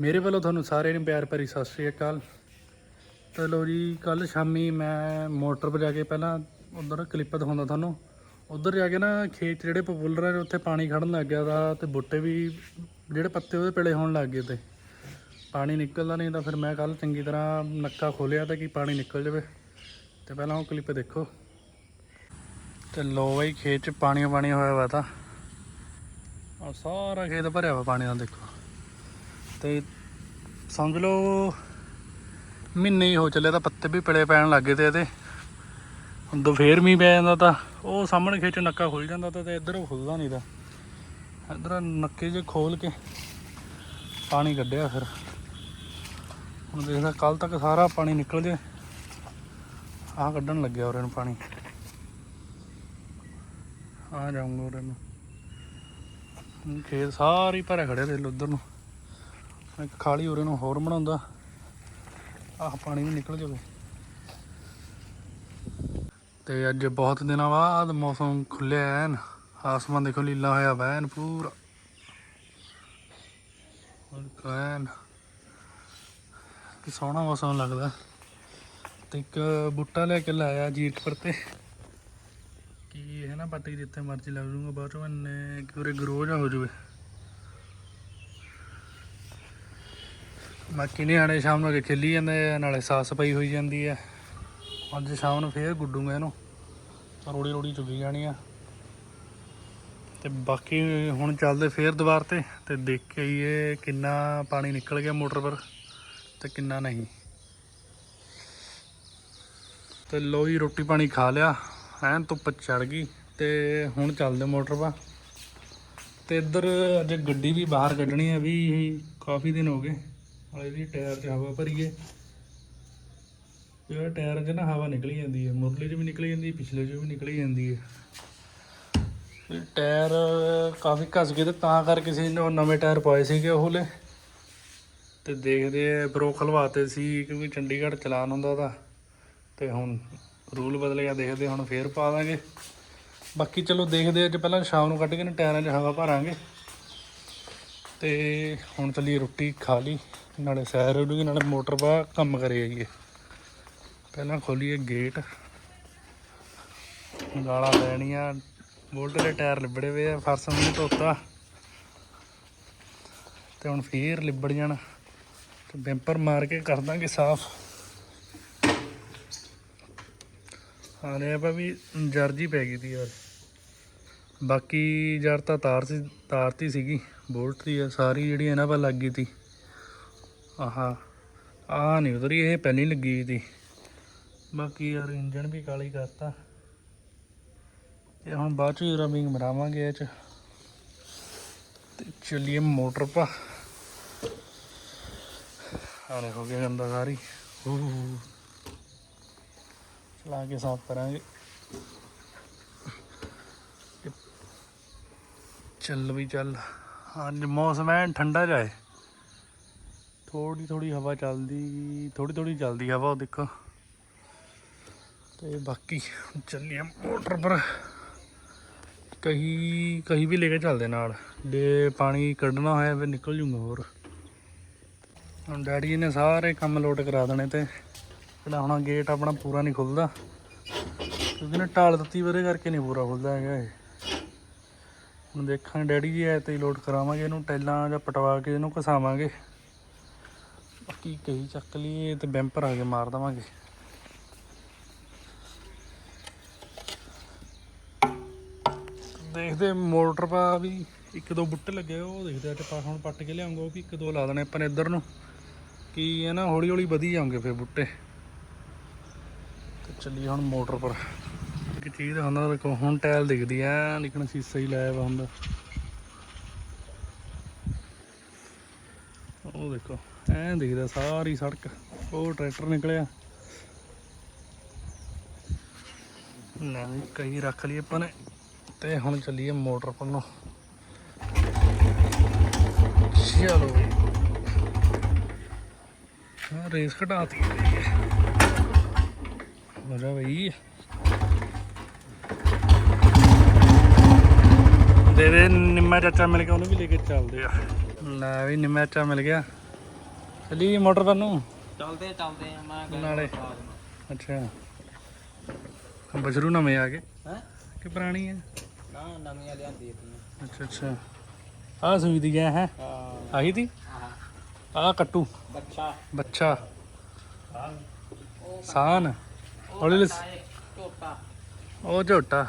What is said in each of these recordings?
ਮੇਰੇ ਵੱਲੋਂ ਤੁਹਾਨੂੰ ਸਾਰਿਆਂ ਨੂੰ ਪਿਆਰ ਭਰੀ ਸਤਿ ਸ਼੍ਰੀ ਅਕਾਲ। ਚਲੋ ਜੀ ਕੱਲ ਸ਼ਾਮੀ ਮੈਂ ਮੋਟਰ 'ਤੇ ਜਾ ਕੇ ਪਹਿਲਾਂ ਉਧਰ ਕਲਿੱਪ ਦਿਖਾਉਂਦਾ ਤੁਹਾਨੂੰ। ਉਧਰ ਜਾ ਕੇ ਨਾ ਖੇਤ ਜਿਹੜੇ ਪਪੂਲਰ ਆ, ਉੱਥੇ ਪਾਣੀ ਖੜਨ ਲੱਗ ਗਿਆ ਦਾ ਤੇ ਬੁੱਟੇ ਵੀ ਜਿਹੜੇ ਪੱਤੇ ਉਹਦੇ ਪੀਲੇ ਹੋਣ ਲੱਗ ਗਏ ਤੇ ਪਾਣੀ ਨਿਕਲਦਾ ਨਹੀਂ ਤਾਂ ਫਿਰ ਮੈਂ ਕੱਲ ਚੰਗੀ ਤਰ੍ਹਾਂ ਨੱਕਾ ਖੋਲਿਆ ਤਾਂ ਕਿ ਪਾਣੀ ਨਿਕਲ ਜਾਵੇ। ਤੇ ਪਹਿਲਾਂ ਉਹ ਕਲਿੱਪ ਦੇਖੋ। ਤੇ ਲੋ ਬਈ, ਖੇਤ 'ਚ ਪਾਣੀ ਪਾਣੀ ਹੋਇਆ ਵਾ ਤਾਂ। ਆ ਸਾਰਾ ਖੇਤ ਭਰਿਆ ਵਾ ਪਾਣੀ ਨਾਲ ਦੇਖੋ। ਤੇ ਸਮਝ ਲਓ, ਮਹੀਨੇ ਹੀ ਹੋ ਚੱਲੇ ਤਾਂ ਪੱਤੇ ਵੀ ਪਿਲੇ ਪੈਣ ਲੱਗੇ ਤੇ ਇਹਦੇ। ਹੁਣ ਦੋ ਮੀਂਹ ਪੈ ਜਾਂਦਾ ਤਾਂ ਉਹ ਸਾਹਮਣੇ ਖੇਚ ਨੱਕਾ ਖੁੱਲ ਜਾਂਦਾ ਤਾਂ ਤੇ ਇੱਧਰ ਖੁੱਲਦਾ ਨਹੀਂ ਤਾਂ। ਇੱਧਰ ਨੱਕੇ ਜੇ ਖੋਲ ਕੇ ਪਾਣੀ ਕੱਢਿਆ ਫਿਰ। ਹੁਣ ਦੇਖਦਾ ਕੱਲ ਤੱਕ ਸਾਰਾ ਪਾਣੀ ਨਿਕਲ ਜੇ। ਆਹ ਕੱਢਣ ਲੱਗਿਆ ਉਰੇ ਨੂੰ ਪਾਣੀ। ਆ ਜਾਊਂਗਾ ਉਰੇ ਨੂੰ। ਖੇਤ ਸਾਰੀ ਭਰਿਆ ਖੜਿਆ ਦੇ ਲੋ ਉਧਰ ਨੂੰ। ਇੱਕ ਖਾਲੀ ਉਰੇ ਨੂੰ ਹੋਰ ਬਣਾਉਂਦਾ। ਆਹ ਪਾਣੀ ਵੀ ਨਿਕਲ ਜਾਵੇ। ਤੇ ਅੱਜ ਬਹੁਤ ਦਿਨਾਂ ਬਾਅਦ ਮੌਸਮ ਖੁੱਲਿਆ ਐਨ। ਆਸਮਾਨ ਦੇਖੋ ਲੀਲਾ ਹੋਇਆ ਵਾ ਪੂਰਾ। ਹੋਰ ਐਨ। ਕਿ ਸੋਹਣਾ ਮੌਸਮ ਲੱਗਦਾ। ਤੇ ਇੱਕ ਬੂਟਾ ਲੈ ਕੇ ਲਾਇਆ ਜੀਰਕਪੁਰ ਤੇ। ਕਿ ਇਹ ਨਾ ਪੱਟ ਜਿੱਥੇ ਮਰਜ਼ੀ ਲੱਗ ਜੂਗਾ ਬਾਅਦ ਚੋਂ ਇਹਨੇ ਕਿਉਰੇ ਗਰੋ ਜਾ ਹੋ ਜਾਵੇ। ਬਾਕੀ ਨਿਆਣੇ ਸ਼ਾਮ ਨੂੰ ਆ ਖੇਲੀ ਜਾਂਦੇ ਆ, ਨਾਲੇ ਸਾਫ਼ ਸਫ਼ਾਈ ਹੋਈ ਜਾਂਦੀ ਹੈ ਅੱਜ ਸ਼ਾਮ ਨੂੰ ਫੇਰ ਗੁੱਡੂਗਾ ਇਹਨੂੰ। ਰੋੜੀ ਰੋੜੀ ਚੁਗੀ ਜਾਣੀ ਆ। ਤੇ ਬਾਕੀ ਹੁਣ ਚੱਲਦੇ ਫੇਰ ਦੁਬਾਰ ਤੇ ਤੇ ਦੇਖ ਕੇ ਆਈਏ ਕਿੰਨਾ ਪਾਣੀ ਨਿਕਲ ਗਿਆ ਮੋਟਰ ਪਰ ਤੇ ਕਿੰਨਾ ਨਹੀਂ। ਤੇ ਲੋ ਜੀ, ਰੋਟੀ ਪਾਣੀ ਖਾ ਲਿਆ। ਐਨ ਧੁੱਪ ਚੜ ਗਈ ਤੇ ਹੁਣ ਚੱਲਦੇ ਮੋਟਰ ਪਾ ਤੇ ਇੱਧਰ ਅੱਜ ਗੱਡੀ ਵੀ ਬਾਹਰ ਕੱਢਣੀ ਹੈ ਵੀ ਕਾਫੀ ਦਿਨ ਹੋ ਗਏ। ਹਲੇ ਵੀ ਟਾਇਰ 'ਚ ਹਵਾ ਭਰੀਏ। ਜਿਹੜਾ ਟਾਇਰ 'ਚ ਨਾ ਹਵਾ ਨਿਕਲੀ ਜਾਂਦੀ ਹੈ, ਮੁਰਲੇ 'ਚ ਵੀ ਨਿਕਲੀ ਜਾਂਦੀ ਹੈ ਪਿਛਲੇ 'ਚ ਵੀ ਨਿਕਲੀ ਜਾਂਦੀ ਹੈ। ਇਹ ਟਾਇਰ ਕਾਫੀ ਘਸ ਗਏ ਤੇ ਤਾਂ ਕਰਕੇ ਸੀ ਉਹ ਨਵੇਂ ਟਾਇਰ ਪਾਏ ਸੀਗੇ ਉਹ ਲੈ ਤੇ ਦੇਖਦੇ ਆ ਬਰੋ ਖਲਵਾਤੇ ਸੀ ਕਿਉਂਕਿ ਚੰਡੀਗੜ੍ਹ ਚਲਾਨ ਹੁੰਦਾ ਉਹਦਾ। ਤੇ ਹੁਣ ਰੂਲ ਬਦਲ ਗਿਆ, ਦੇਖਦੇ ਹੁਣ ਫੇਰ ਪਾ ਦਾਂਗੇ। ਬਾਕੀ ਚਲੋ ਦੇਖਦੇ ਅੱਜ ਪਹਿਲਾਂ ਸ਼ਾਮ ਨੂੰ ਕੱਢ ਕੇ ਨਾ ਟਾਇਰਾਂ 'ਚ ਹਵਾ ਭਰਾਂਗੇ। ਤੇ ਹੁਣ ਚੱਲੀਏ ਰੋਟੀ ਖਾ ਲਈ। ਨਾਲੇ ਸੈਰ ਹੋ ਜੂਗੀ ਨਾਲੇ ਮੋਟਰ ਬਾ ਕੰਮ ਕਰੇ ਆਈਏ ਪਹਿਲਾਂ ਖੋਲੀਏ ਗੇਟ। ਗਾਲਾਂ ਲੈਣੀਆਂ ਬੋਲਟ ਦੇ ਟਾਇਰ ਲਿਬੜੇ ਹੋਏ ਆ, ਫਰਸ਼ ਨੂੰ ਧੋਤਾ। ਤੇ ਹੁਣ ਫੇਰ ਲਿਬੜ ਜਾਣ। ਤੇ ਬੈਂਪਰ ਮਾਰ ਕੇ ਕਰ ਦਾਂਗੇ ਸਾਫ਼। ਆਨੇ ਆਪਾਂ ਵੀ ਜਰਜੀ ਪੈ ਗਈ ਤੀ ਯਾਰ। ਬਾਕੀ ਜਰ ਤਾਂ ਤਾਰ ਸੀ ਤਾਰਤੀ ਸੀਗੀ। ਬੋਲਟ ਦੀ ਆ, ਸਾਰੀ ਜਿਹੜੀ ਇਹਨਾਂ ਪਰ ਲੱਗ ਗਈ ਤੀ। ਆਹਾ ਆ ਨਹੀਂ ਉਧਰੀ ਇਹ ਪਹਿਲਾਂ ਹੀ ਲੱਗੀ ਤੀ ਬਾਕੀ ਯਾਰ ਇੰਜਣ ਵੀ ਕਾਲੀ ਕਰਤਾ। ਇਹ ਹੁਣ ਬਾਅਦ ਚ ਰਬਿੰਗ ਮਰਾਵਾਂਗੇ ਇਹ ਚ। ਤੇ ਚੱਲੀਏ ਮੋਟਰ ਪਾ। ਆਨੇ ਹੋ ਗਿਆ ਗੰਦਾ ਸਾਰੀ। ਹੂ ਚਲਾ ਕੇ ਸਾਫ਼ ਕਰਾਂਗੇ। ਚੱਲ ਵੀ ਚੱਲ। ਅੱਜ ਮੌਸਮ ਐ ਠੰਡਾ ਜਾਏ ਥੋੜੀ ਥੋੜੀ ਹਵਾ ਚੱਲਦੀ ਥੋੜੀ ਥੋੜੀ ਚੱਲਦੀ ਹਵਾ ਉਹ ਦੇਖੋ। ਤੇ ਬਾਕੀ ਚੱਲੀਏ ਮੋਟਰ ਪਰ। ਕਹੀ ਕਹੀ ਵੀ ਲੈ ਕੇ ਚੱਲਦੇ ਨਾਲ। ਜੇ ਪਾਣੀ ਕੱਢਣਾ ਹੋਇਆ ਫਿਰ ਨਿਕਲ ਜੂਗਾ ਹੋਰ। ਹੁਣ ਡੈਡੀ ਜੀ ਨੇ ਸਾਰੇ ਕੰਮ ਲੋਟ ਕਰਾ ਦੇਣੇ ਤੇ ਜਿਹੜਾ ਹੁਣ ਗੇਟ ਆਪਣਾ ਪੂਰਾ ਨਹੀਂ ਖੁੱਲਦਾ। ਕਿਉਂਕਿ ਨਾ ਢਾਲ ਦਿੱਤੀ ਵਰੇ ਕਰਕੇ ਨਹੀਂ ਪੂਰਾ ਖੁੱਲਦਾ ਹੈਗਾ ਇਹ। ਹੁਣ ਦੇਖਾਂ ਡੈਡੀ ਜੀ ਐ ਤੇ ਹੀ ਲੋਡ ਕਰਾਵਾਂਗੇ, ਇਹਨੂੰ ਟੈਲਾਂ ਜਾਂ ਪਟਵਾ ਕੇ ਇਹਨੂੰ ਘਸਾਵਾਂਗੇ। ਬਾਕੀ ਕਹੀ ਚੱਕ ਲਈਏ ਤੇ ਬੈਂਪਰ ਆ ਕੇ ਮਾਰ ਦਵਾਂਗੇ। ਦੇਖਦੇ ਮੋਟਰ ਪਾ ਵੀ ਇੱਕ ਦੋ ਬੁੱਟੇ ਲੱਗੇ ਉਹ ਦੇਖਦੇ ਅੱਜ ਪਾ ਹੁਣ ਪੱਟ ਕੇ ਲਿਆਉਂਗਾ, ਉਹ ਵੀ ਇੱਕ ਦੋ ਲਾ ਦੇਣੇ ਆਪਾਂ ਨੇ ਇੱਧਰ ਨੂੰ। ਕੀ ਹੈ ਨਾ ਹੌਲੀ ਹੌਲੀ ਵਧੀ ਜਾਣਗੇ ਫਿਰ ਬੁੱਟੇ। ਤੇ ਚੱਲੀਏ ਹੁਣ ਮੋਟਰ ਪਰ। ਇੱਕ ਚੀਜ਼ ਹੁੰਦਾ ਦੇਖੋ, ਹੁਣ ਟਾਇਲ ਦਿਖਦੀ ਐ, ਲੇਕਿਨ ਸੀਸਾ ਹੀ ਲਾਇਆ ਵਾ ਹੁੰਦਾ ਉਹ ਦੇਖੋ। ਐਂ ਦਿਖਦਾ ਸਾਰੀ ਸੜਕ। ਉਹ ਟਰੈਕਟਰ ਨਿਕਲਿਆ। ਲੈ ਵੀ ਕਈ ਰੱਖ ਲਈ ਆਪਾਂ ਨੇ। ਤੇ ਹੁਣ ਚੱਲੀਏ ਮੋਟਰ ਪਰ ਨੂੰ। ਚਲੋ। ਹਾਂ, ਰੇਸ ਘਟਾਤੀ। ਮਜ਼ਾ ਬਈ। ਦੇ ਦੇ, ਨਿੰਮਾ ਚਾਚਾ ਮਿਲ ਗਿਆ, ਉਹਨੂੰ ਵੀ ਲੈ ਕੇ ਚੱਲਦੇ ਆ। ਲੈ ਵੀ ਨਿੰਮਾ ਚਾਚਾ ਮਿਲ ਗਿਆ। ਚੱਲੀ ਮੋਟਰ ਨੂੰ ਚੱਲਦੇ ਚੱਲਦੇ ਆ ਮੈਂ ਨਾਲੇ। ਕਰਾ ਦੇਣਾ। ਅੱਛਾ। ਬਸ਼ਰੂ ਨਵੇਂ ਆ ਗਏ। ਹੈਂ? ਕਿ ਪੁਰਾਣੀ ਹੈ ਨਾ ਨਵੀਆਂ ਲਿਆਂਦੀ ਤੀਆਂ ਅੱਛਾ ਅੱਛਾ। ਆਹ ਸੂਈ ਦੀ ਗਿਆ ਹੈ। ਹਾਂ। ਆਹੀ ਦੀ? ਆਹ ਆਹ ਕੱਟੂ। ਬੱਚਾ। ਬੱਚਾ। ਸਾਨ। ਹੌਲੀ ਹੌਲੀ ਝੋਟਾ। ਉਹ ਝੋਟਾ।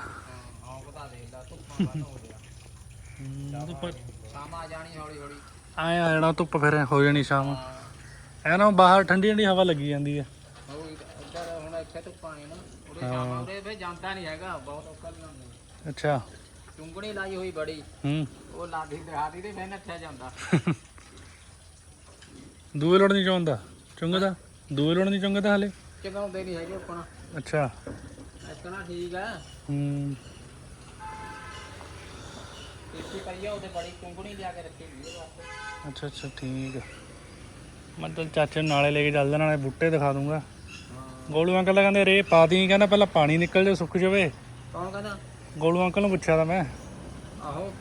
ਹਾਂ ਬਤਾ ਦੇ ਦਾ ਧੁੱਪਾਂ ਬੰਦ ਹੋ ਗਿਆ। ਸ਼ਾਮ ਆ ਜਾਣੀ ਹੌਲੀ ਹੌਲੀ। ਆਏ ਆ ਜਾਣਾ ਧੁੱਪ ਫਿਰ ਹੋ ਜਾਣੀ ਸ਼ਾਮ। ਹਾਂ। ਐ ਨਾ ਬਾਹਰ ਠੰਡੀ ਠੰਡੀ ਹਵਾ ਲੱਗੀ ਜਾਂਦੀ ਹੈ ਉਹ ਇੱਧਰ ਹੁਣ ਇੱਥੇ ਧੁੱਪਾਂ ਨੇ ਨਾ ਉਹਦੇ ਸ਼ਾਮ ਉਹਦੇ ਫੇ ਜਾਂਦਾ ਨਹੀਂ ਹੈਗਾ ਬਹੁਤ ਔਖਾ ਲੱਗਦਾ। ਅੱਛਾ। ਚੁੰਗਣੀ ਲਾਈ ਹੋਈ ਬੜੀ। ਹੂੰ। ਉਹ ਲਾਦੀ ਦਿਹਾਤੀ ਤੇ ਫੇ ਨੱਠਿਆ ਜਾਂਦਾ। ਦੂਏ ਲੋੜ ਨਹੀਂ ਚਾਹੁੰਦਾ ਚੁੰਗਦਾ? ਦੂਏ ਲੋੜ ਨਹੀਂ ਚੁੰਗਦਾ ਹਲੇ? ਚੰਗਾਉਂਦੇ ਨਹੀਂ ਹੈਗੇ ਆਪਣਾ। ਅੱਛਾ। ਇਤਨਾ ਠੀਕ ਹੈ ਹੂੰ। ਇੱਥੇ ਪਈ ਆ ਉਹਦੇ ਬੜੀ ਚੁੰਗਣੀ ਲਿਆ ਕੇ ਰੱਖੀ ਹੋਈ ਹੈ ਵਾਸਤੇ ਅੱਛਾ ਅੱਛਾ ਠੀਕ ਆ। ਮੈਂ ਤਾਂ ਚਾਚੇ ਨੂੰ ਨਾਲੇ ਲੈ ਕੇ ਚੱਲਦਾ ਨਾਲੇ ਬੂਟੇ ਦਿਖਾ ਦੂੰਗਾ। ਗੋਲੂ ਅੰਕਲ ਤਾਂ ਕਹਿੰਦੇ ਰੇ ਪਾ ਦੀ ਕਹਿੰਦਾ ਪਹਿਲਾਂ ਪਾਣੀ ਨਿਕਲ ਜਾ ਸੁੱਕ ਜਾਵੇ। ਕੌਣ ਕਹਿੰਦਾ? ਗੋਲੂ ਅੰਕਲ ਨੂੰ ਪੁੱਛਿਆ ਤਾਂ ਮੈਂ। ਆਹੋ।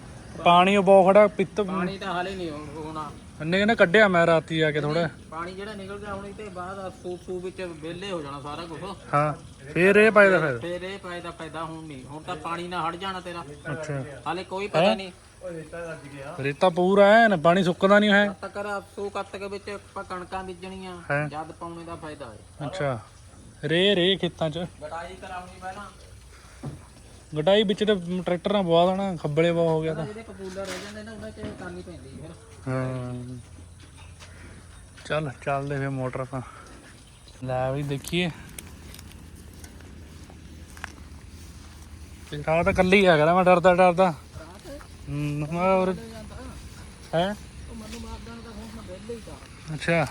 ਪਾਣੀ ਉਹ ਬਹੁਤ ਖੜਾ ਪਿੱਤ ਪਾਣੀ ਤਾਂ ਹਾਲੇ ਨਹੀਂ ਹੋਣਾ ਅੰਨੇ ਕਹਿੰਦਾ ਕੱਢਿਆ ਮੈਂ ਰਾਤੀ ਆ ਕੇ ਥੋੜਾ ਪਾਣੀ ਜਿਹੜਾ ਨਿਕਲ ਗਿਆ ਹੁਣ ਤੇ ਬਾਅਦ ਸੂਪ ਸੂਪ ਵਿੱਚ ਵਿਹਲੇ ਹੋ ਜਾਣਾ ਸਾਰਾ ਕੁਝ ਹਾਂ ਫੇਰ ਇਹ ਪਾਇਦਾ ਫਿਰ? ਫੇਰ ਇਹ ਫਾਇਦਾ ਫਾਇਦਾ ਹੁਣ ਨਹੀਂ। ਹੁਣ ਤਾਂ ਪਾਣੀ ਨਾਲ ਹਟ ਜਾਣਾ ਤੇਰਾ। ਅੱਛਾ। ਹਾਲੇ ਕੋਈ ਪਤਾ ਨਹੀਂ। ਰੇਤਾ ਪੂਰਾ ਐ ਨਾ ਪਾਣੀ ਸੁੱਕਦਾ ਨਹੀਂ ਹੈ। ਕੱਤ ਕਰ ਸੂ ਕੱਤ ਕੇ ਵਿੱਚ ਆਪਾਂ ਕਣਕਾਂ ਬੀਜਣੀਆਂ ਹੈਂ? ਜਦ ਪਾਉਣੇ ਦਾ ਫਾਇਦਾ ਹੈ। ਅੱਛਾ। ਰੇ ਰੇ ਖੇਤਾਂ 'ਚ। ਗਟਾਈ ਕਰਾਉਣੀ ਪਹਿਲਾਂ। ਗਟਾਈ ਵਿੱਚ ਤੇ ਟਰੈਕਟਰ ਨਾਲ ਪਵਾ ਦੇਣਾ ਖੱਬਲੇ ਬਹੁਤ ਹੋ ਗਿਆ ਤਾਂ। ਜਿਹੜੇ ਕਪੂਲਰ ਰਹਿ ਜਾਂਦੇ ਨੇ ਉਹਨਾਂ 'ਚ ਕਰਨੀ ਪੈਂਦੀ ਫਿਰ। ਹਾਂ। ਚੱਲ ਚੱਲਦੇ ਫੇ ਮੋਟਰ ਆਪਾਂ। ਲੈ ਵੀ ਦੇਖੀਏ। ਤੇ ਤਾਂ ਕੱਲੀ ਆ ਗਿਆ ਮੈਂ ਡਰਦਾ ਡਰਦਾ। ਰਾਤ ਹਮ, ਮੈਂ ਹੋਰ ਜਾਂਦਾ ਹੈ ਉਹ ਮੈਨੂੰ ਮਾਰ ਦੇਣ ਦਾ ਹੁਣ ਮੈਂ ਵਿਹਲੇ ਹੀ ਤਾਂ ਅੱਛਾ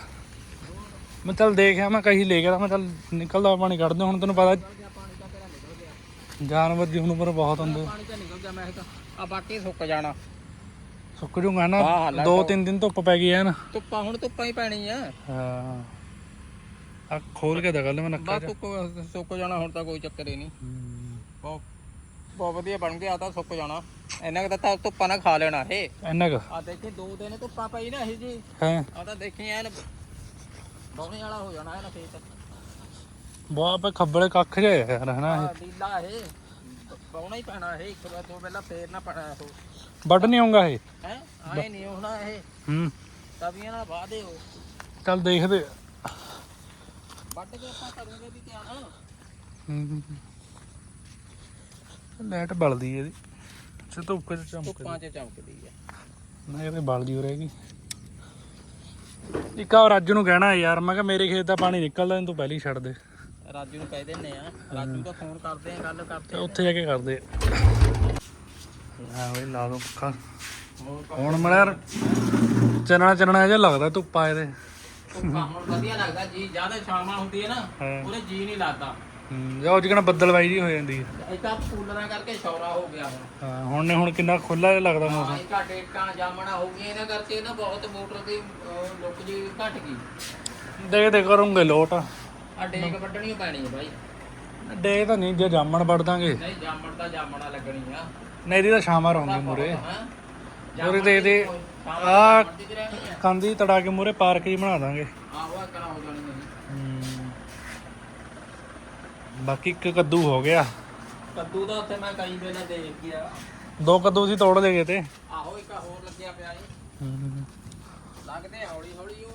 ਮੈਂ ਚੱਲ ਦੇਖਿਆ ਮੈਂ ਕਹੀ ਲੈ ਗਿਆ ਤਾਂ ਮੈਂ ਚੱਲ ਨਿਕਲਦਾ ਪਾਣੀ ਕੱਢਦੇ ਹੁਣ ਤੈਨੂੰ ਪਤਾ ਨਿਕਲ ਗਿਆ ਪਾਣੀ ਤਾਂ ਤੇਰਾ ਨਿਕਲ ਗਿਆ ਜਾਨਵਰ ਦੀ ਹੁਣ ਪਰ ਬਹੁਤ ਹੁੰਦੇ ਪਾਣੀ ਤਾਂ ਨਿਕਲ ਗਿਆ ਮੈਂ ਕਿਹਾ ਆ ਬਾਕੀ ਸੁੱਕ ਜਾਣਾ ਸੁੱਕ ਜੂਗਾ ਨਾ ਹਾਂ, ਲੈ ਦੋ ਲਓ। ਤਿੰਨ ਦਿਨ ਧੁੱਪ ਪੈ ਗਈ ਹੈ ਨਾ ਧੁੱਪਾਂ ਹੁਣ ਧੁੱਪਾਂ ਹੀ ਪੈਣੀ ਆ ਹਾਂ ਆ ਖੋਲ ਕੇ ਦਗਲ ਮੈਂ ਨੱਕਾ ਬਸ ਧੁੱਪ ਸੁੱਕ ਜਾਣਾ ਹੁਣ ਤਾਂ ਕੋਈ ਚੱਕਰ ਹੀ ਨਹੀਂ ਹਮ, ਬਹੁਤ ਬਹੁਤ ਵਧੀਆ ਬਣ ਗਿਆ ਆ ਤਾਂ ਸੁੱਕ ਜਾਣਾ ਇਹਨਾਂ ਕੁ ਤਾਂ ਧੁੱਪਾਂ ਨਾਲ ਖਾ ਲੈਣਾ ਇਹ। ਇੰਨਾ ਕੁ? ਆ ਦੇਖੀ ਦੋ ਦਿਨ ਧੁੱਪਾਂ ਪਈ ਨਾ ਇਹ ਜੀ। ਹੈ। ਆ ਤਾਂ ਦੇਖੀ ਐਨ ਬੌਣੇ ਵਾਲਾ ਹੋ ਜਾਣਾ ਇਹਨਾਂ ਖੇਤ। ਬਹੁਤ ਖੱਬਲੇ ਕੱਖ ਜਿਹਾ ਯਾਰ ਹਨਾ ਆ ਡੀਲਾ ਇਹ। ਬੌਣਾ ਹੀ ਪੈਣਾ ਇਹ ਇੱਕ ਵਾਰ ਦੋ ਪਹਿਲਾਂ ਫੇਰ ਨਾ ਉਹ ਇਹ। ਵੱਢ ਨਹੀਂ ਆਉਂਗਾ ਇਹ? ਹੈ? ਆਏ ਨਹੀਂ ਹੋਣਾ ਇਹ। ਹੂੰ। ਤਵੀਆਂ ਨਾਲ ਵਾਹ ਦਿਓ। ਚੱਲ ਦੇਖਦੇ ਆ। ਵੱਢ ਕੇ ਆਪਾਂ ਕਰੂਗੇ ਵੀ ਕਿਆ ਨਾ ਹੂੰ ਲਾਈਟ ਬਲਦੀ ਇਹਦੀ। ਸੇ ਧੁੱਪ ਚ ਧੁੱਪਾਂ 'ਚ ਚਮਕਦੀ ਆ। ਨਾ ਇਹਦੇ ਬਲਦੀ ਹੋ ਰਹੇਗੀ ਇੱਕ ਆ ਰਾਜੂ ਨੂੰ ਕਹਿਣਾ ਯਾਰ ਮੈਂ ਕਿਹਾ ਮੇਰੇ ਖੇਤ ਦਾ ਪਾਣੀ ਨਿਕਲਦਾ ਇਹਨੂੰ ਤੂੰ ਪਹਿਲਾਂ ਹੀ ਛੱਡ ਦੇ। ਰਾਜੂ ਨੂੰ ਕਹਿ ਦਿੰਨੇ ਆ। ਰਾਜੂ ਦਾ ਫੋਨ ਕਰਦੇ ਆ ਗੱਲ ਤੇ ਕਰਦੇ ਉੱਥੇ ਜਾ ਕੇ ਕਰਦੇ ਆ। ਵੇ ਲਾ ਦੋ ਪੱਖਾ। ਹੋਰ ਹੁਣ ਮੜਿਆ ਚਨਣਾ ਚਨਣਾ ਜਿਹਾ ਲੱਗਦਾ ਧੁੱਪਾ ਇਹਦੇ। ਧੁੱਪਾਂ ਹੁਣ ਵਧੀਆ ਲੱਗਦਾ ਜੀ ਜ਼ਿਆਦਾ ਛਾਵਾਂ ਹੁੰਦੀ ਹੈ ਨਾ ਹਾਂ। ਉਹਦੇ ਜੀ ਨਹੀਂ ਲੱਗਦਾ। ਹੂੰ ਜਾਂ ਉਹ ਜਿਕਣਾ ਬੱਦਲਵਾਈ ਜੀ ਹੋ ਜਾਂਦੀ ਹੈ ਇੱਕ ਆ ਕੂਲਰਾਂ ਕਰਕੇ ਸ਼ੌਰਾ ਹੋ ਗਿਆ ਹੁਣ। ਹਾਂ ਹੁਣ ਨੇ ਹੁਣ ਕਿੰਨਾ ਖੁੱਲਾ ਜਿਹਾ ਲੱਗਦਾ ਮੌਸਮ। ਹਾਂ ਇੱਕ ਡੇਟਾਂ ਜਾਮਣਾ ਹੋ ਗਈਆਂ ਇਹਨਾਂ ਕਰਕੇ ਨਾ ਬਹੁਤ ਮੋਟਰ ਦੀ ਅਹ, ਲੁੱਕ ਜੀ ਘਟ ਗਈ। ਦੇਖਦੇ ਕਰੂੰਗੇ ਲੋਟ। ਆ ਡੇਕ ਵੱਢਣੀ ਪੈਣੀ ਹੈ ਬਾਈ। ਡੇ ਤਾਂ ਨਹੀਂ ਜੇ ਜਾਮਣ ਵੜ ਦਾਂਗੇ। ਨਹੀਂ ਜਾਮਣ ਤਾਂ ਜਾਮਣਾ ਲੱਗਣੀ ਆ। ਨਹੀਂ ਇਹਦੀ ਤਾਂ ਛਾਵਾਂ ਰਹੂੰਗੀ ਮੂਰੇ ਮੂਰੇ ਦੇ ਦੇ ਆ। ਕੰਦੀ ਤੜਾ ਕੇ ਮੂਰੇ ਪਾਰਕ ਹੀ ਬਣਾ ਦਾਂਗੇ। ਹੋ ਬਾਕੀ ਇੱਕ ਕੱਦੂ ਹੋ ਗਿਆ। ਕੱਦੂ ਦਾ ਉੱਥੇ ਮੈਂ ਕਈ ਵੇਲੇ ਦੇਖ ਗਿਆ। ਦੋ ਕੱਦੂ ਸੀ ਤੋੜ ਲਏ ਗਏ ਤੇ। ਆਹੋ ਇੱਕ ਹੋਰ ਲੱਗਿਆ ਪਿਆ ਏ ਲੱਗਦੇ ਹੌਲੀ ਹੌਲੀ ਉਹ।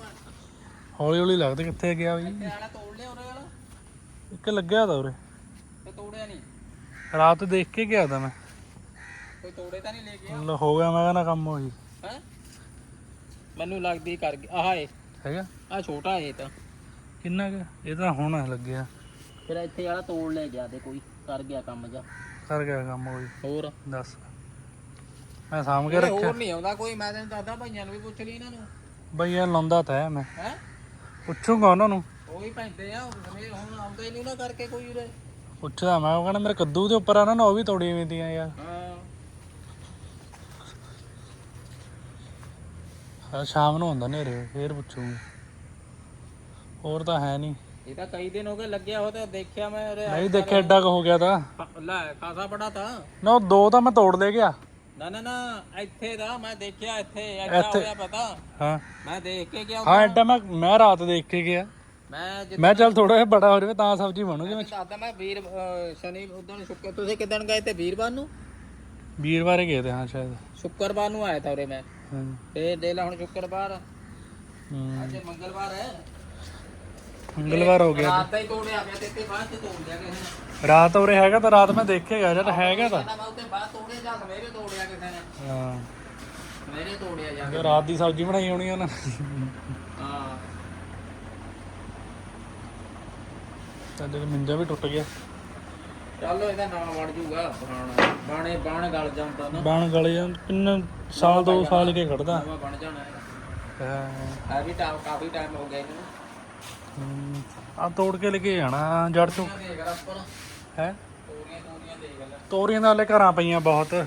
ਹੌਲੀ ਹੌਲੀ ਲੱਗਦੇ ਕਿੱਥੇ ਗਿਆ ਬਈ। ਇੱਥੇ ਆਲਾ ਤੋੜ ਲਿਆ ਉਹਦੇ ਵਾਲਾ। ਇੱਕ ਲੱਗਿਆ ਤਾਂ ਉਰੇ। ਤੇ ਤੋੜਿਆ ਨਹੀਂ। ਰਾਤ ਦੇਖ ਕੇ ਗਿਆ ਤਾਂ ਮੈਂ। ਕੋਈ ਤੋੜੇ ਤਾਂ ਨਹੀਂ ਲੈ ਗਿਆ ਲੈ ਹੋ ਗਿਆ ਮੈਂ ਕਹਿੰਦਾ ਕੰਮ ਹੋਈ ਹੈ? ਮੈਨੂੰ ਲੱਗਦੀ ਕਰ ਗਿਆ ਆਹ ਏ ਹੈਗਾ? ਆ ਛੋਟਾ ਏ ਤਾਂ। ਕਿੰਨਾ ਕੁ? ਇਹ ਤਾਂ ਹੁਣ ਲੱਗਿਆ। ਫਿਰ ਇੱਥੇ ਵਾਲਾ ਤੋੜ ਲੈ ਗਿਆ ਤੇ ਕੋਈ ਕਰ ਗਿਆ ਕੰਮ ਜਾ। ਕਰ ਗਿਆ ਕੰਮ ਹੋਈ ਹੋਰ? ਦੱਸ। ਮੈਂ ਸਾਂਭ ਕੇ ਰੱਖਿਆ। ਹੋਰ ਨਹੀਂ ਆਉਂਦਾ ਕੋਈ ਮੈਂ ਤੈਨੂੰ ਦੱਸਦਾ ਭਾਈਆਂ ਨੂੰ ਵੀ ਪੁੱਛ ਲਈ ਇਹਨਾਂ ਨੂੰ। ਬਈ ਇਹ ਲਾਉਂਦਾ ਤਾਂ ਹੈ ਮੈਂ। ਹੈ? ਪੁੱਛੂਗਾ ਉਹਨਾਂ ਨੂੰ। ਉਹ ਵੀ ਪੈਂਦੇ ਆ ਹੁਣ ਹੁਣ ਆਉਂਦੇ ਨਹੀਂ ਨਾ ਕਰਕੇ ਕੋਈ ਉਰੇ। ਪੁੱਛਦਾ ਮੈਂ ਉਹ ਕਹਿੰਦਾ ਮੇਰੇ ਕੱਦੂ ਦੇ ਉੱਪਰ ਆ ਨਾ ਉਹ ਵੀ ਤੋੜੀਆਂ ਵੀਆਂ ਯਾਰ। ਹਾਂ। ਹਾਂ, ਸ਼ਾਮ ਨੂੰ ਹੁੰਦਾ ਨੇਰੇ ਫੇਰ ਪੁੱਛੂਗੀ। ਹੋਰ ਤਾਂ ਹੈ ਨਹੀਂ ਇਹ ਤਾਂ ਕਈ ਦਿਨ ਹੋ ਗਏ ਲੱਗਿਆ ਹੋ ਤੇ ਦੇਖਿਆ ਮੈਂ ਉਰੇ ਨਹੀਂ ਦੇਖਿਆ ਐਡਾ ਕੁ ਹੋ ਗਿਆ ਤਾਂ। ਲੈ ਖਾਸਾ ਬੜਾ ਤਾਂ। ਨਾ ਉਹ ਦੋ ਤਾਂ ਮੈਂ ਤੋੜ ਲੈ ਗਿਆ। ਨਾ ਨਾ ਨਾ ਇੱਥੇ ਦਾ ਮੈਂ ਦੇਖਿਆ ਇੱਥੇ ਐਡਾ ਇੱਥੇ? ਹੋਇਆ ਪਤਾ। ਹਾਂ। ਮੈਂ ਦੇਖ ਕੇ ਗਿਆ ਹਾਂ ਐਡਾ ਮੈਂ ਮੈਂ ਰਾਤ ਦੇਖ ਕੇ ਗਿਆ। ਮੈਂ ਜਿੱਦ- ਮੈਂ ਚੱਲ ਥੋੜਾ ਜਿਹਾ ਬੜਾ ਹੋ ਜਾਵੇ ਤਾਂ ਸਬਜ਼ੀ ਬਣੂਗੀ ਮੈਂ। ਦੱਸਦਾ ਮੈਂ ਵੀਰ ਅਹ, ਸ਼ਨੀ ਉਦੋਂ ਸ਼ੁੱਕਰ ਤੁਸੀਂ ਕਿਦਣ ਗਏ ਤੇ ਵੀਰਵਾਰ ਨੂੰ? ਵੀਰਵਾਰ ਹੀ ਗਏ ਤੇ ਹਾਂ ਸ਼ਾਇਦ। ਸ਼ੁੱਕਰਵਾਰ ਨੂੰ ਆਇਆ ਤਾ ਉਰੇ ਮੈਂ। ਹਾਂ। ਤੇ ਦੇ ਲੈ ਹੁਣ ਸ਼ੁੱਕਰਵਾਰ। ਹਮ, ਅੱਜ ਮੰਗਲਵਾਰ ਹੈ। ਮੰਗਲਵਾਰ ਹੋ ਗਿਆ ਰਾਤ ਹੀ ਤੋੜਿਆ ਗਿਆ ਤੇ ਤੇ ਬਾਅਦ ਚ ਤੋੜ ਲਿਆ ਕਿਸੇ ਨੇ? ਰਾਤ ਉਰੇ ਹੈਗਾ ਤਾਂ ਰਾਤ ਮੈਂ ਦੇਖਿਆ ਗਿਆ ਜਦ ਹੈਗਾ ਤਾਂ। ਕਹਿੰਦਾ ਮੈਂ ਉੱਤੇ ਬਾਅਦ ਤੋੜਿਆ ਜਾਂ ਸਵੇਰੇ ਤੋੜਿਆ ਕਿਸੇ ਨੇ। ਹਾਂ। ਸਵੇਰੇ ਤੋੜਿਆ ਜਾ ਕੇ। ਜੇ ਰਾਤ ਦੀ ਸਬਜ਼ੀ ਬਣਾਈ ਹੋਣੀ ਉਹਨਾਂ ਨੇ। ਹਾਂ। ਤਾਂ ਜੇ ਮਿੰਜਾ ਵੀ ਟੁੱਟ ਗਿਆ। ਚੱਲ ਇਹਦਾ ਨਾਮ ਵੜ ਜੂਗਾ ਪੁਰਾਣਾ। ਬਾਣੇ ਬਾਣ ਗਲ ਜਾਂਦਾ ਨਾ। ਬਾਣ ਗਲੇ ਜਾਂ ਕਿੰਨਾ ਸਾਲ ਦੋ ਸਾਲ ਕੇ ਖੜਦਾ। ਨਵਾਂ ਬਣ ਜਾਣਾ ਹੈ ਹਾਂ। ਇਹ ਵੀ ਟਾਈਮ ਕਾਫੀ ਟਾਈਮ ਹੋ ਗਿਆ ਇਹਨੂੰ। ਆ ਤੋੜ ਕੇ ਲੈ ਕੇ ਜਾਣਾ ਜੜ ਤੋਂ ਹੈ? ਤੋਰੀਆਂ ਤੋਰੀਆਂ ਹਲੇ ਘਰਾਂ ਪਈਆਂ ਬਹੁਤ।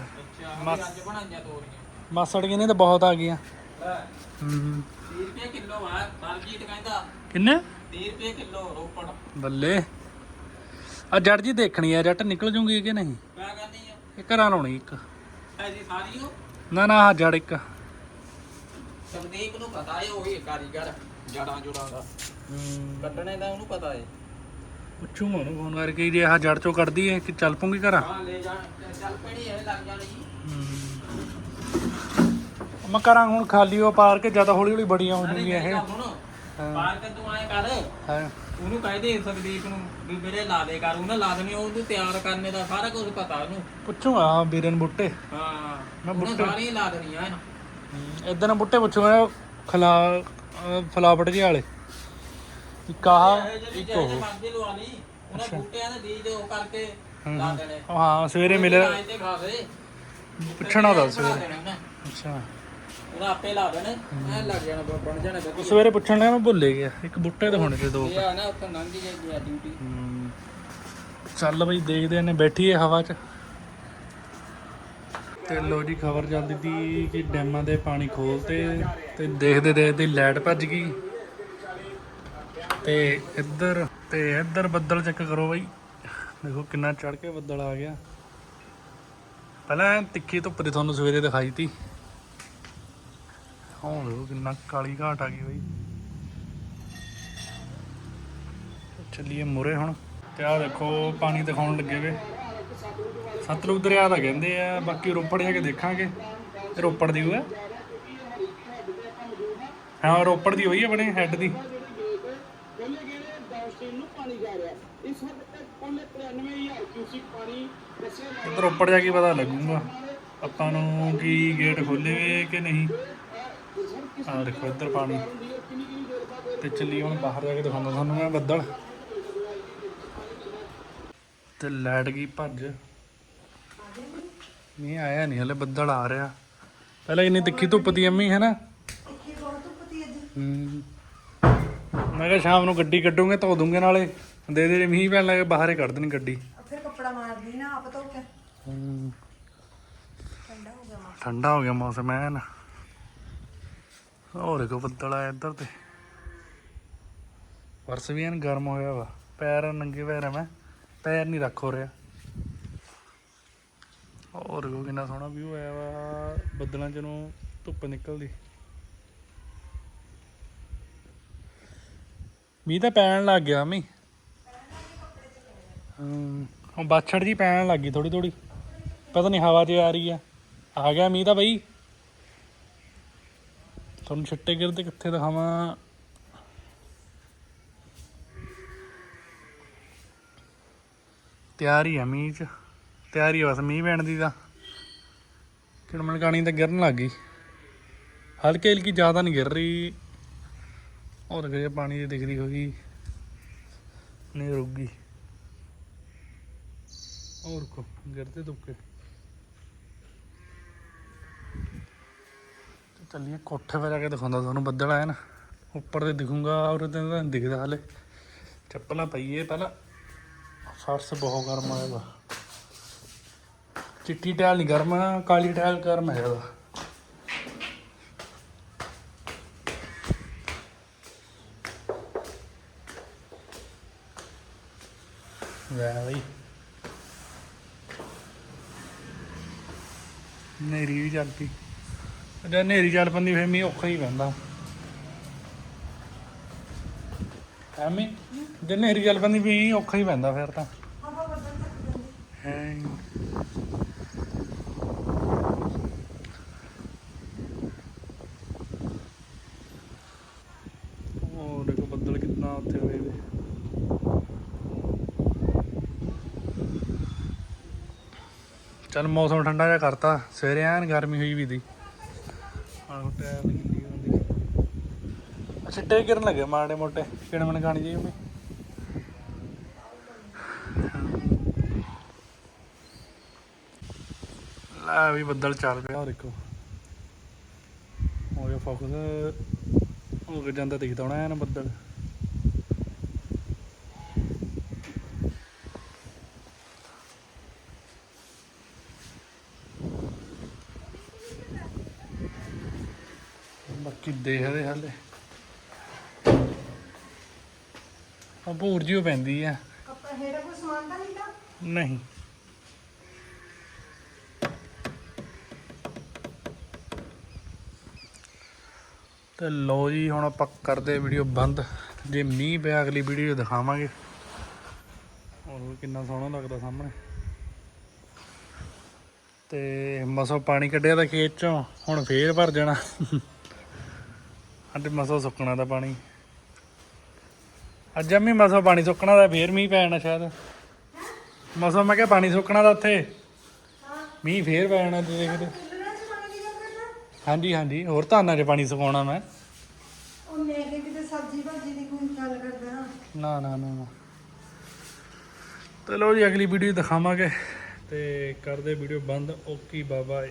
ਮਾਸੜ ਜੀ ਤਾਂ ਬਹੁਤ ਆ ਗਈਆਂ। ਹੂੰ। 30 ਰੁਪਏ ਕਿਲੋ ਆ ਬਲਜੀਤ ਕਹਿੰਦਾ ਕਿੰਨੇ? 30 ਰੁਪਏ ਕਿਲੋ ਰੋਪੜ ਬੱਲੇ। ਆ ਜੜ ਜੀ ਦੇਖਣੀ ਆ, ਜੱਟ ਨਿਕਲ ਜੂਗੀ ਕਿ ਨਹੀਂ? ਮੈਂ ਕਹਿੰਦੀ ਆ ਇਹ ਘਰਾਂ ਲਾਉਣੀ ਇੱਕ। ਐਸੀ ਸਾਰੀ ਉਹ ਨਾ ਨਾ ਆ ਜੜ ਇੱਕ। ਸੰਦੀਪ ਨੂੰ ਪਤਾ ਹੈ ਉਹੀ ਕਾਰੀਗਰ। ਜੜਾਂ ਜੁੜਾਂ। ਦਾ ਕੱਢਣੇ ਦਾ ਉਹਨੂੰ ਪਤਾ ਹੈ ਪੁੱਛੂ ਮੈਂ ਉਹਨੂੰ ਫੋਨ ਕਰਕੇ ਜੇ ਆਹ ਜੜ ਚੋਂ ਕੱਢਦੀ ਹੈ ਕਿ ਚੱਲ ਪੂੰਗੀ ਘਰਾਂ? ਹਾਂ ਲੈ ਜਾ ਚੱਲ ਪੈਣੀ ਇਹ ਲੱਗ ਜਾਣੀ ਮੈਂ ਕਰਾਂ ਹੁਣ ਖਾਲੀ ਉਹ ਪਾਰ ਕੇ ਜ਼ਿਆਦਾ ਹੌਲੀ ਹੌਲੀ ਬੜੀਆਂ ਹੋ ਜੂਗੀਆਂ ਇਹ। ਹੁਣ। ਪਾਰ ਕੇ ਤੂੰ ਆਏ ਕਰ। ਹਾਂ। ਉਹਨੂੰ ਕਹਿ ਦੇ ਸੰਦੀਪ ਨੂੰ ਵੀ ਮੇਰੇ ਲਾ ਦੇ ਕਰ। ਉਹਨੇ ਲਾ ਦੇਣੀ ਉਹਨੂੰ ਤਿਆਰ ਕਰਨੇ ਦਾ ਸਾਰਾ ਕੁਝ ਪਤਾ ਉਹਨੂੰ। ਪੁੱਛੂ ਆ ਵੀਰਨ ਬੁੱਟੇ। ਹਾਂ। ਮੈਂ ਉਹਨੇ ਬੁੱਟੇ- ਸਾਰੀਆਂ ਲਾ ਦੇਣੀਆਂ ਹਨ ਇਦਾਂ ਨਾ ਬੁੱਟੇ ਪੁੱਛੂਗਾ ਖਲਾ ਫਲਾਵਟ ਜਿਹੇ ਵਾਲੇ। ਇੱਕ ਆਹ ਇੱਕ ਉਹ। ਮਰਜ਼ੀ ਲਵਾ ਲਈ। ਉਹਨੇ ਬੂਟਿਆਂ ਦੇ ਬੀਜ ਉਹ ਕਰਕੇ ਲਾ ਦੇਣੇ। ਉਹ ਹਾਂ ਸਵੇਰੇ ਮਿਲੇ। ਪੁੱਛਣਾ ਲਾ ਸਵੇਰੇ। ਅੱਛਾ। ਉਹਨੇ ਆਪੇ ਲਾ ਦੇਣੇ। ਐ ਲੱਗ ਜਾਣਾ ਬਣ ਜਾਣਾ ਸਵੇਰੇ ਪੁੱਛਣ ਲੱਗਾ ਮੈਂ ਭੁੱਲੇ ਗਿਆ। ਇੱਕ ਬੁੱਟੇ ਤੇ ਹੋਣੇ ਤੇ ਦੋ। ਇਹ ਆ ਨਾ ਉੱਥੇ ਲੰਘੀ ਜਾਈਦੀ ਆ ਡਿਊਟੀ ਹਮ, ਚੱਲ ਬਈ ਦੇਖਦੇ ਨੇ ਬੈਠੀਏ ਹਵਾ 'ਚ। ਤੇ ਲੋ ਜੀ, ਖਬਰ ਚੱਲਦੀ ਤੀ ਕਿ ਡੈਮਾਂ ਦੇ ਪਾਣੀ ਖੋਲਤੇ ਤੇ ਦੇਖਦੇ ਦੇਖਦੇ ਲਾਈਟ ਭੱਜ ਗਈ। ਤੇ ਇੱਧਰ ਤੇ ਇੱਧਰ ਬੱਦਲ ਚੈੱਕ ਕਰੋ ਬਾਈ। ਦੇਖੋ ਕਿੰਨਾ ਚੜ ਕੇ ਬੱਦਲ ਆ ਗਿਆ। ਪਹਿਲਾਂ ਤਿੱਖੀ ਧੁੱਪ ਦੀ ਤੁਹਾਨੂੰ ਸਵੇਰੇ ਦਿਖਾਈ ਤੀ। ਹੁਣ ਦੇਖੋ ਕਿੰਨਾ ਕਾਲੀ ਘਾਟ ਆ ਗਈ ਬਈ। ਚੱਲੀਏ ਮੁਰੇ ਹੁਣ। ਤੇ ਆਹ ਦੇਖੋ, ਪਾਣੀ ਦਿਖਾਉਣ ਲੱਗੇ ਵੇ। ਸਤਲੁਜ ਦਰਿਆ ਦਾ ਕਹਿੰਦੇ ਆ, ਬਾਕੀ ਰੋਪੜ ਜਾ ਕੇ ਦੇਖਾਂਗੇ। ਰੋਪੜ ਦੀ ਹੋਇਆ? ਹਾਂ, ਰੋਪੜ ਦੀ ਹੋਈ ਆਪਣੇ ਹੈੱਡ ਦੀ। ਇੱਧਰ ਰੋਪੜ ਜਾ ਕੇ ਪਤਾ ਲੱਗੂਗਾ, ਆਪਾਂ ਨੂੰ ਕੀ ਗੇਟ ਖੋਲੇ ਕਿ ਨਹੀਂ। ਆਹ ਦੇਖੋ ਇੱਧਰ ਪਾਣੀ। ਤੇ ਚੱਲੀ ਹੁਣ ਬਾਹਰ ਜਾ ਕੇ ਦਿਖਾਉਂਦਾ ਤੁਹਾਨੂੰ ਮੈਂ ਬੱਦਲ। ਤੇ ਲਾਈਟ ਗਈ ਭੱਜ। ਮੀਂਹ ਆਇਆ ਨਹੀਂ ਹਲੇ ਬੱਦਲ ਆ ਰਿਹਾ। ਪਹਿਲਾਂ ਇੰਨੀ ਤਿੱਖੀ ਧੁੱਪ ਦੀ ਅੰਮੀ ਹੈ ਨਾ? ਹੂੰ। ਮੈਂ ਕਿਹਾ ਸ਼ਾਮ ਨੂੰ ਗੱਡੀ ਕੱਢੂਗੇ ਧੋ ਦੂੰਗੇ ਨਾਲੇ। ਦੇ ਦੇ ਮੀਂਹ ਪੈਣ ਲੱਗੇ ਬਾਹਰ ਹੀ ਕੱਢ ਦੇਣੀ ਗੱਡੀ। ਫਿਰ ਕੱਪੜਾ ਮਾਰਦੀ ਨਾ ਆਪ ਧੋ ਕੇ। ਹੂੰ। ਠੰਡਾ ਹੋ ਗਿਆ ਮੌਸਮ ਠੰਡਾ ਹੋ ਗਿਆ ਮੌਸਮ ਐਨ। ਹੋਰ ਦੇਖੋ ਬੱਦਲ ਆ ਇੱਧਰ ਤੇ? ਵਰਸ ਵੀ ਐਨ ਗਰਮ ਹੋਇਆ ਵਾ। ਪੈਰ ਨੰਗੇ ਪੈਰ ਮੈਂ। ਪੈਰ ਨਹੀਂ ਰੱਖ ਹੋ ਰਿਹਾ। ਹੋਰ ਦੇਖੋ ਕਿੰਨਾ ਸੋਹਣਾ ਵਿਊ ਆਇਆ ਵਾ। ਬੱਦਲਾਂ ਚੋਂ ਧੁੱਪ ਨਿਕਲਦੀ। ਮੀਂਹ ਤਾਂ ਪੈਣ ਲੱਗ ਗਿਆ ਮੀ। ਹੁਣ ਬਾਛੜ ਜੀ ਪੈਣ ਲੱਗ ਗਈ ਥੋੜੀ ਥੋੜੀ ਪਤਾ ਨਹੀਂ ਹਵਾ 'ਚ ਆ ਰਹੀ ਆ। ਆ ਗਿਆ ਮੀਂਹ ਤਾਂ ਬਈ। ਤੁਹਾਨੂੰ ਛੱਟੇ ਗਿਰਦੇ ਕਿੱਥੇ ਦਿਖਾਵਾਂ। ਤਿਆਰ ਹੀ ਆ ਮੀਂਹ 'ਚ। ਤਿਆਰੀ ਬਸ, ਮੀਂਹ ਪੈਣ ਦੀ ਤਾਂ। ਕਿਣਮਣ ਕਾਣੀ ਤਾਂ ਗਿਰਨ ਲੱਗ ਗਈ। ਹਲਕੀ ਹਲਕੀ ਜ਼ਿਆਦਾ ਨਹੀਂ ਗਿਰ ਰਹੀ। ਔਰ ਜੇ ਪਾਣੀ ਦੀ ਦਿਖਦੀ ਹੋਈ। ਨਹੀਂ ਰੁਕ ਔਰ ਕੋ ਗਿਰਦੇ ਦੁੱਕੇ ਚੱਲੀਏ, ਕੋਠੇ 'ਤੇ ਜਾ ਕੇ ਦਿਖਾਉਂਦਾ ਤੁਹਾਨੂੰ, ਬੱਦਲ ਆਇਆ ਨਾ। ਉੱਪਰ ਤੇ ਦਿਖੂਗਾ ਔਰ ਤਾਂ ਦਿਖਦਾ ਹਲੇ। ਚੱਪਲਾਂ ਪਈਏ ਪਹਿਲਾਂ। ਫਰਸ਼ ਬਹੁਤ ਗਰਮ ਆਇਆ ਵਾ ਚਿੱਟੀ ਟਾਇਲ ਨਹੀਂ ਗਰਮ ਆ ਕਾਲੀ ਟਾਇਲ ਗਰਮ ਹੈ ਇਹਦਾ। ਲੈ ਬਈ। ਨੇਰੀ ਵੀ ਚੱਲ ਪਈ। ਜੇ ਨੇਰੀ ਚੱਲ ਪੰਦੀ, ਫੇਰ ਮੀ ਔਖਾ ਹੀ ਪੈਂਦਾ। ਐਵੇਂ ਜੇ ਨੇਰੀ ਚੱਲ ਪੰਦੀ ਵੀ ਔਖਾ ਹੀ ਪੈਂਦਾ ਫਿਰ ਤਾਂ ਹਵਾ ਬੱਦਲ ਤੱਕ ਜਾਂਦੀ ਹੈ ਉਹ ਦੇਖੋ ਬੱਦਲ ਕਿੰਨਾ ਉੱਥੇ ਹੋਏ ਵੇ ਚੱਲ ਮੌਸਮ ਠੰਡਾ ਜਿਹਾ ਕਰਤਾ ਸਵੇਰੇ ਐਨ ਗਰਮੀ ਹੋਈ ਵੀ ਦੀ। ਆਹੋ ਟਾਇਰ ਹੁੰਦੀ ਕਰਨ ਲੱਗੇ ਮਾੜੇ ਮੋਟੇ ਕਿਣ ਮਨ ਖਾਣੀ ਜੀ ਮੈਂ ਲੈ ਵੀ ਬੱਦਲ ਚੱਲ ਪਿਆ ਉਹ ਦੇਖੋ ਹੋ ਗਿਆ ਫੋਕਸ ਹੋ ਕੇ ਜਾਂਦਾ ਦਿਖਦਾ ਹੋਣਾ ਐਨ ਬੱਦਲ। ਬਾਕੀ ਦੇਖਦੇ ਹਾਲੇ? ਆ ਭੂਰ ਜਿਉ ਪੈਂਦੀ ਆ। ਕੱਪੜਾ ਹੇਠਾਂ ਕੋਈ ਸਮਾਨ ਤਾਂ ਨਹੀਂ ਤਾਂ? ਨਹੀਂ। ਤੇ ਲੋ ਜੀ ਹੁਣ ਆਪਾਂ ਕਰਦੇ ਵੀਡੀਓ ਬੰਦ। ਜੇ ਮੀਂਹ ਪਿਆ ਅਗਲੀ ਵੀਡੀਓ ਦਿਖਾਵਾਂਗੇ। ਹੋਰ ਕਿੰਨਾ ਸੋਹਣਾ ਲੱਗਦਾ ਸਾਹਮਣੇ। ਤੇ ਮਸੋ ਪਾਣੀ ਕੱਢਿਆ ਤਾਂ ਖੇਤ ਚੋਂ ਹੁਣ ਫੇਰ ਭਰ ਜਾਣਾ। ਅੱਜ ਮਸੋ ਸੁੱਕਣਾ ਦਾ ਪਾਣੀ। ਅੱਜ ਅੰਮੀ ਮਸੋ ਪਾਣੀ ਸੁੱਕਣਾ ਦਾ ਫੇਰ ਮੀਂਹ ਪੈਣਾ ਸ਼ਾਇਦ। ਮਸੋ ਮੈਂ ਕਿਹਾ ਪਾਣੀ ਸੁੱਕਣਾ ਦਾ ਉੱਥੇ। ਮੀਂਹ ਫੇਰ ਤੇ ਦੇਖਦੇ ਪਾਣੀ ਕਰਨਾ ਹਾਂਜੀ ਹਾਂਜੀ ਹੋਰ ਧਾਨਾਂ 'ਚ ਪਾਣੀ ਸੁਕਾਉਣਾ ਮੈਂ। ਉਹ ਮੈਂ ਕਿ ਕਿਤੇ ਸਬਜ਼ੀ ਭਾਜੀ ਦੀ ਕੋਈ ਗੱਲ ਕਰਦਾ ਹਾਂ ਨਾ ਨਾ ਨਾ ਨਾ। ਤੇ ਲਓ ਜੀ ਅਗਲੀ ਵੀਡੀਓ ਦਿਖਾਵਾਂਗੇ। ਤੇ ਕਰਦੇ ਵੀਡੀਓ ਬੰਦ। Okay bye